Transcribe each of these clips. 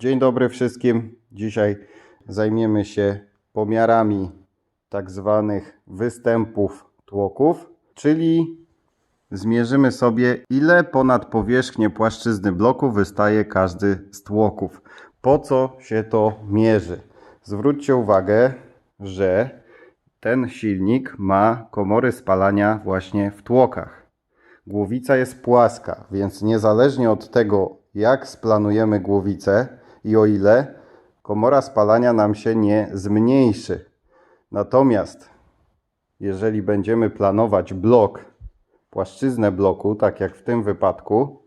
Dzień dobry wszystkim. Dzisiaj zajmiemy się pomiarami tak zwanych występów tłoków, czyli zmierzymy sobie ile ponad powierzchnię płaszczyzny bloku wystaje każdy z tłoków. Po co się to mierzy? Zwróćcie uwagę, że ten silnik ma komory spalania właśnie w tłokach. Głowica jest płaska, więc niezależnie od tego, jak splanujemy głowicę i o ile, komora spalania nam się nie zmniejszy. Natomiast jeżeli będziemy planować blok, płaszczyznę bloku, tak jak w tym wypadku,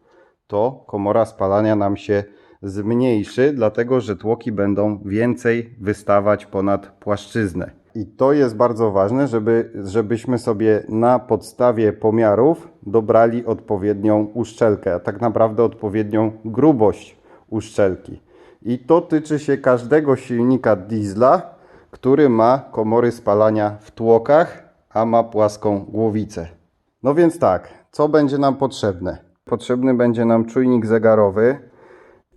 to komora spalania nam się zmniejszy, dlatego że tłoki będą więcej wystawać ponad płaszczyznę. I to jest bardzo ważne, żeby, żebyśmy sobie na podstawie pomiarów dobrali odpowiednią uszczelkę, a tak naprawdę odpowiednią grubość uszczelki. I to tyczy się każdego silnika diesla, który ma komory spalania w tłokach, a ma płaską głowicę. No więc tak, co będzie nam potrzebne? Potrzebny będzie nam czujnik zegarowy.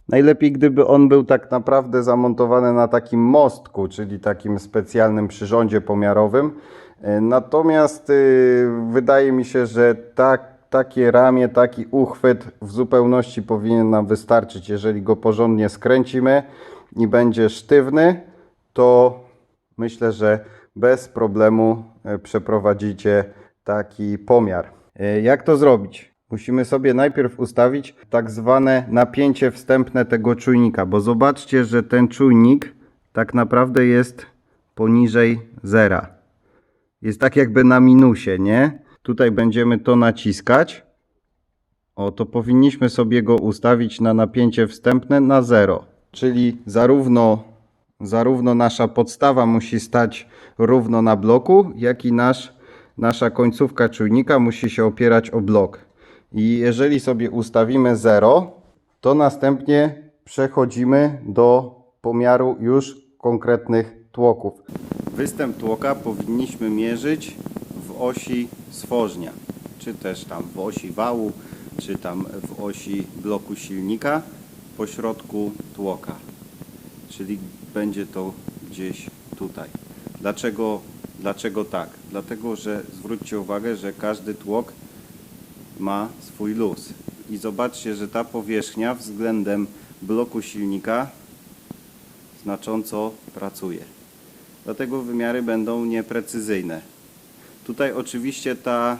Najlepiej, gdyby on był tak naprawdę zamontowany na takim mostku, czyli takim specjalnym przyrządzie pomiarowym. E, Natomiast y, wydaje mi się, że tak, takie ramię, taki uchwyt w zupełności powinien nam wystarczyć. Jeżeli go porządnie skręcimy i będzie sztywny, to myślę, że bez problemu e, przeprowadzicie taki pomiar. E, Jak to zrobić? Musimy sobie najpierw ustawić tak zwane napięcie wstępne tego czujnika, bo zobaczcie, że ten czujnik tak naprawdę jest poniżej zera. Jest tak jakby na minusie, nie? Tutaj będziemy to naciskać. O, to powinniśmy sobie go ustawić na napięcie wstępne na 0. Czyli zarówno, zarówno nasza podstawa musi stać równo na bloku, jak i nasz, nasza końcówka czujnika musi się opierać o blok. I jeżeli sobie ustawimy 0, to następnie przechodzimy do pomiaru już konkretnych tłoków. Występ tłoka powinniśmy mierzyć osi stworznia, czy też tam w osi wału, czy tam w osi bloku silnika, po środku tłoka. Czyli będzie to gdzieś tutaj. Dlaczego, dlaczego tak? Dlatego, że zwróćcie uwagę, że każdy tłok ma swój luz. I zobaczcie, że ta powierzchnia względem bloku silnika znacząco pracuje. Dlatego wymiary będą nieprecyzyjne. Tutaj oczywiście ta,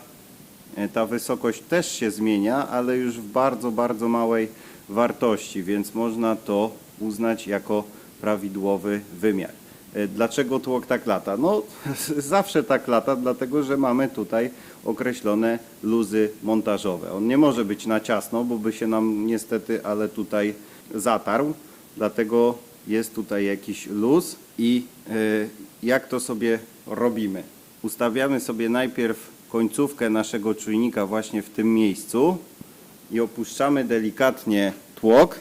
e, ta wysokość też się zmienia, ale już w bardzo, bardzo małej wartości, więc można to uznać jako prawidłowy wymiar. E, Dlaczego tłok tak lata? No, zawsze tak lata, dlatego że mamy tutaj określone luzy montażowe. On nie może być na ciasno, bo by się nam niestety, ale tutaj zatarł, dlatego jest tutaj jakiś luz i e, jak to sobie robimy? Ustawiamy sobie najpierw końcówkę naszego czujnika właśnie w tym miejscu i opuszczamy delikatnie tłok,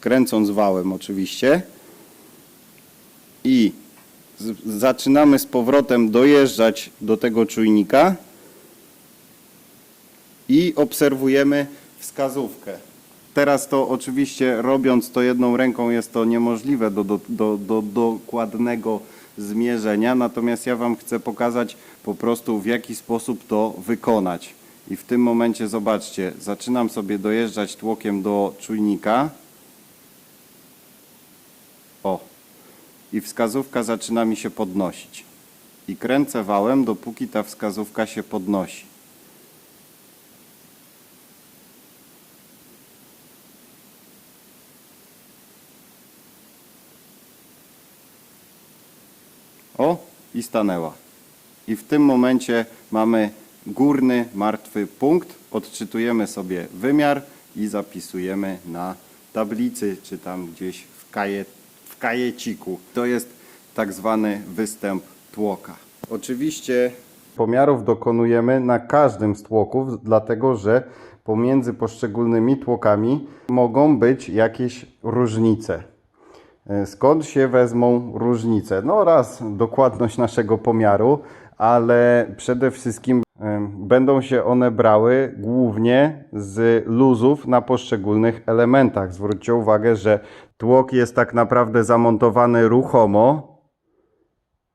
kręcąc wałem oczywiście i zaczynamy z powrotem dojeżdżać do tego czujnika i obserwujemy wskazówkę. Teraz to oczywiście robiąc to jedną ręką jest to niemożliwe do, do, do, do dokładnego zmierzenia, natomiast ja Wam chcę pokazać po prostu w jaki sposób to wykonać. I w tym momencie zobaczcie, zaczynam sobie dojeżdżać tłokiem do czujnika. O, i wskazówka zaczyna mi się podnosić. I kręcę wałem, dopóki ta wskazówka się podnosi. O, i stanęła. I w tym momencie mamy górny, martwy punkt. Odczytujemy sobie wymiar i zapisujemy na tablicy, czy tam gdzieś w, kaje, w kajeciku. To jest tak zwany występ tłoka. Oczywiście pomiarów dokonujemy na każdym z tłoków, dlatego że pomiędzy poszczególnymi tłokami mogą być jakieś różnice. E, Skąd się wezmą różnice? No raz dokładność naszego pomiaru, ale przede wszystkim em, będą się one brały głównie z luzów na poszczególnych elementach. Zwróćcie uwagę, że tłok jest tak naprawdę zamontowany ruchomo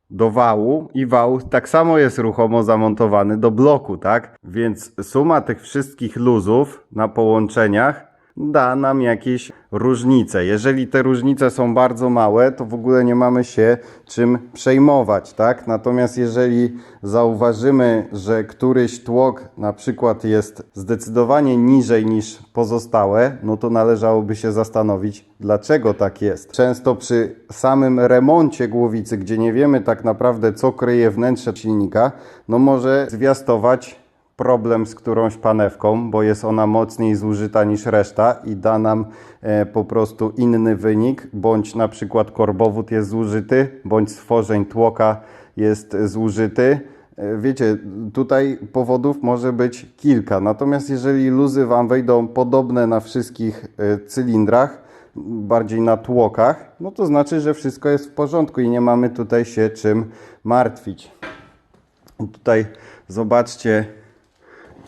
do wału i wał tak samo jest ruchomo zamontowany do bloku, tak? Więc suma tych wszystkich luzów na połączeniach da nam jakieś różnice. Jeżeli te różnice są bardzo małe, to w ogóle nie mamy się czym przejmować, tak? Natomiast jeżeli zauważymy, że któryś tłok na przykład jest zdecydowanie niżej niż pozostałe, no to należałoby się zastanowić, dlaczego tak jest. Często przy samym remoncie głowicy, gdzie nie wiemy tak naprawdę, co kryje wnętrze silnika, no może zwiastować problem z którąś panewką, bo jest ona mocniej zużyta niż reszta i da nam e, po prostu inny wynik, bądź na przykład korbowód jest zużyty, bądź stworzeń tłoka jest zużyty. E, Wiecie, tutaj powodów może być kilka, natomiast jeżeli luzy Wam wejdą podobne na wszystkich e, cylindrach, bardziej na tłokach, no to znaczy, że wszystko jest w porządku i nie mamy tutaj się czym martwić. Tutaj zobaczcie,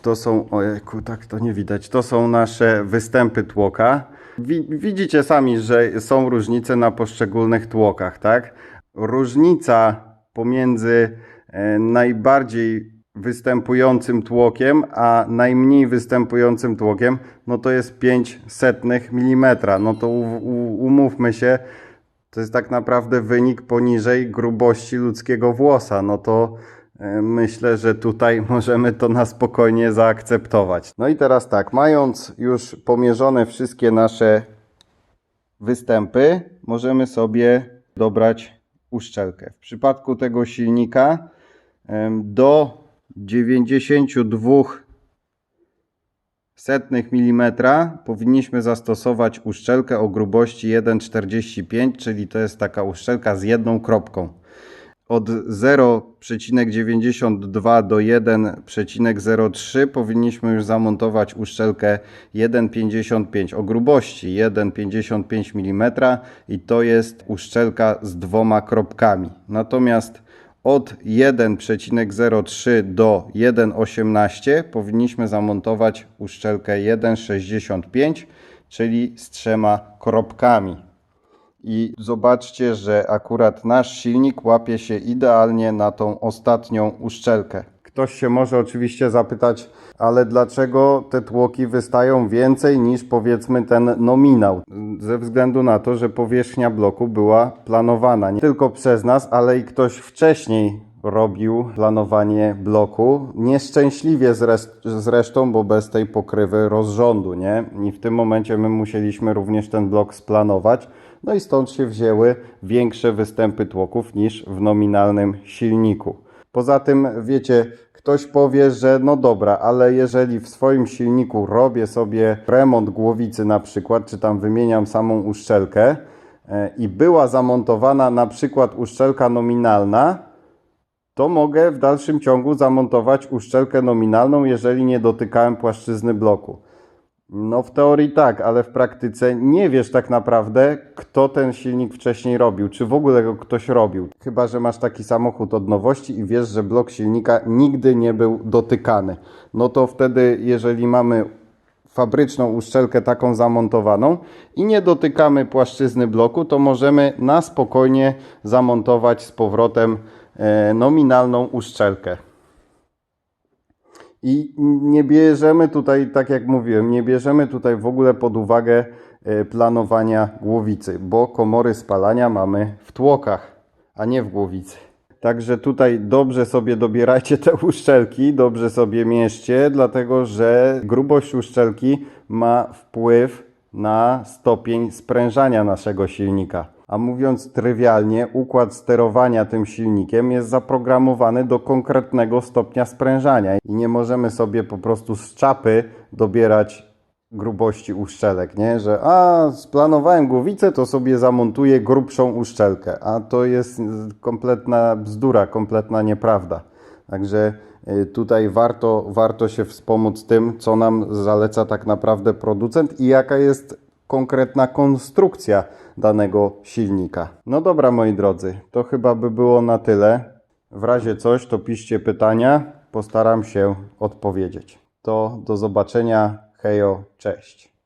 to są, ojejku, tak to nie widać, to są nasze występy tłoka. Wi- Widzicie sami, że są różnice na poszczególnych tłokach, tak? Różnica pomiędzy e, najbardziej występującym tłokiem, a najmniej występującym tłokiem, no to jest 5 setnych milimetra. No to umówmy się, to jest tak naprawdę wynik poniżej grubości ludzkiego włosa. No to myślę, że tutaj możemy to na spokojnie zaakceptować. No i teraz tak, mając już pomierzone wszystkie nasze występy, możemy sobie dobrać uszczelkę. W przypadku tego silnika do 92 setnych milimetra powinniśmy zastosować uszczelkę o grubości 1,45, czyli to jest taka uszczelka z jedną kropką. Od 0,92 do 1,03 powinniśmy już zamontować uszczelkę 1,55 o grubości 1,55 mm i to jest uszczelka z dwoma kropkami. Natomiast od 1,03 do 1,18 powinniśmy zamontować uszczelkę 1,65, czyli z trzema kropkami. I zobaczcie, że akurat nasz silnik łapie się idealnie na tą ostatnią uszczelkę. Ktoś się może oczywiście zapytać, ale dlaczego te tłoki wystają więcej niż powiedzmy ten nominał? Ze względu na to, że powierzchnia bloku była planowana nie tylko przez nas, ale i ktoś wcześniej robił planowanie bloku. Nieszczęśliwie zres- zresztą, bo bez tej pokrywy rozrządu, nie? I w tym momencie my musieliśmy również ten blok splanować. No i stąd się wzięły większe występy tłoków niż w nominalnym silniku. Poza tym, wiecie, ktoś powie, że no dobra, ale jeżeli w swoim silniku robię sobie remont głowicy na przykład, czy tam wymieniam samą uszczelkę e, i była zamontowana na przykład uszczelka nominalna, to mogę w dalszym ciągu zamontować uszczelkę nominalną, jeżeli nie dotykałem płaszczyzny bloku. No w teorii tak, ale w praktyce nie wiesz tak naprawdę, kto ten silnik wcześniej robił, czy w ogóle go ktoś robił. Chyba, że masz taki samochód od nowości i wiesz, że blok silnika nigdy nie był dotykany. No to wtedy, jeżeli mamy fabryczną uszczelkę taką zamontowaną i nie dotykamy płaszczyzny bloku, to możemy na spokojnie zamontować z powrotem e, nominalną uszczelkę. I nie bierzemy tutaj, tak jak mówiłem, nie bierzemy tutaj w ogóle pod uwagę e, planowania głowicy, bo komory spalania mamy w tłokach, a nie w głowicy. Także tutaj dobrze sobie dobierajcie te uszczelki, dobrze sobie mieszcie, dlatego że grubość uszczelki ma wpływ na stopień sprężania naszego silnika. A mówiąc trywialnie, układ sterowania tym silnikiem jest zaprogramowany do konkretnego stopnia sprężania i nie możemy sobie po prostu z czapy dobierać grubości uszczelek, nie? Że a, splanowałem głowicę, to sobie zamontuję grubszą uszczelkę, a to jest kompletna bzdura, kompletna nieprawda. Także y, tutaj warto, warto się wspomóc tym, co nam zaleca tak naprawdę producent i jaka jest konkretna konstrukcja danego silnika. No dobra, moi drodzy, to chyba by było na tyle. W razie coś, to piszcie pytania. postaram się odpowiedzieć. To do zobaczenia. Hejo, cześć.